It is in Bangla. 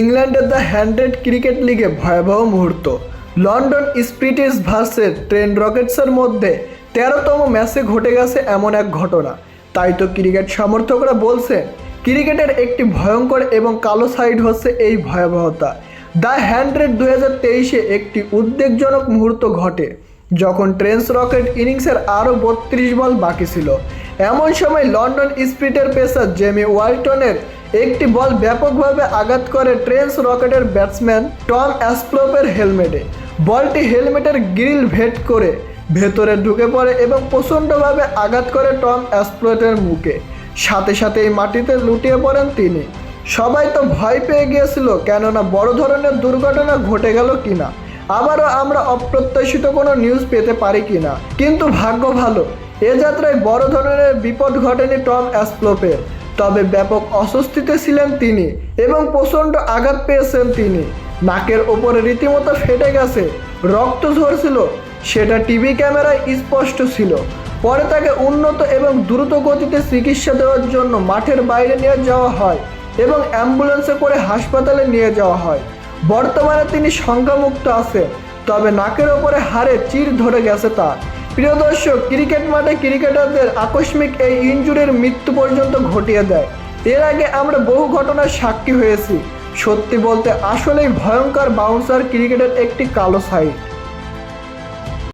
ইংল্যান্ডের দ্য হ্যান্ড্রেড ক্রিকেট লিগে ভয়াবহ মুহূর্ত। লন্ডন স্পিরিটিস ভার্সেস ট্রেন রকেটসের মধ্যে তেরোতম ম্যাচে ঘটে গেছে এমন এক ঘটনা। তাই তো ক্রিকেট সমর্থকরা বলছে, ক্রিকেটের একটি ভয়ঙ্কর এবং কালো সাইড হচ্ছে এই ভয়াবহতা। দ্য হ্যান্ড্রেড দু হাজার তেইশে একটি উদ্বেগজনক মুহূর্ত ঘটে, যখন ট্রেন্স রকেট ইনিংসের আরও বত্রিশ বল বাকি ছিল। এমন সময় লন্ডন স্পিরিটের পেসার জেমি ওয়ালটনের একটি বল ব্যাপকভাবে আঘাত করে ট্রেন্স রকেটের ব্যাটসম্যান টম অ্যাসপ্লোপের হেলমেটে। বলটি হেলমেটের গ্রিল ভেট করে ভেতরে ঢুকে পড়ে এবং প্রচণ্ডভাবে আঘাত করে টম অ্যাসপ্লোটের মুখে। সাথে সাথেই মাটিতে লুটিয়ে পড়েন তিনি। সবাই তো ভয় পেয়ে গিয়েছিল কেননা বড় ধরনের দুর্ঘটনা ঘটে গেল কিনা। আবারও আমরা অপ্রত্যাশিত কোনো নিউজ পেতে পারি কিনা। কিন্তু ভাগ্য ভালো, এ যাত্রায় বড় ধরনের বিপদ ঘটেনি টম অ্যাসপ্লোপের। তবে ব্যাপক অস্বস্তিতে ছিলেন তিনি এবং প্রচণ্ড আঘাত পেয়েছেন তিনি। নাকের ওপরে রীতিমতো ফেটে গেছে, রক্ত ঝরছিল, সেটা টিভি ক্যামেরায় স্পষ্ট ছিল। পরে তাকে উন্নত এবং দ্রুত গতিতে চিকিৎসা দেওয়ার জন্য মাঠের বাইরে নিয়ে যাওয়া হয় এবং অ্যাম্বুলেন্সে করে হাসপাতালে নিয়ে যাওয়া হয়। বর্তমানে তিনি সংখ্যামুক্ত আছেন, তবে নাকের ওপরে হাড়ে চির ধরে গেছে তার। প্রিয় দর্শক, ক্রিকেট মাঠে ক্রিকেটারদের আকস্মিক এই ইঞ্জুরির মৃত্যু পর্যন্ত ঘটিয়ে দেয়। এর আগে আমরা বহু ঘটনার সাক্ষী হয়েছি। সত্যি বলতে আসলেই ভয়ঙ্কর বাউন্সার ক্রিকেটের একটি কালো সাইড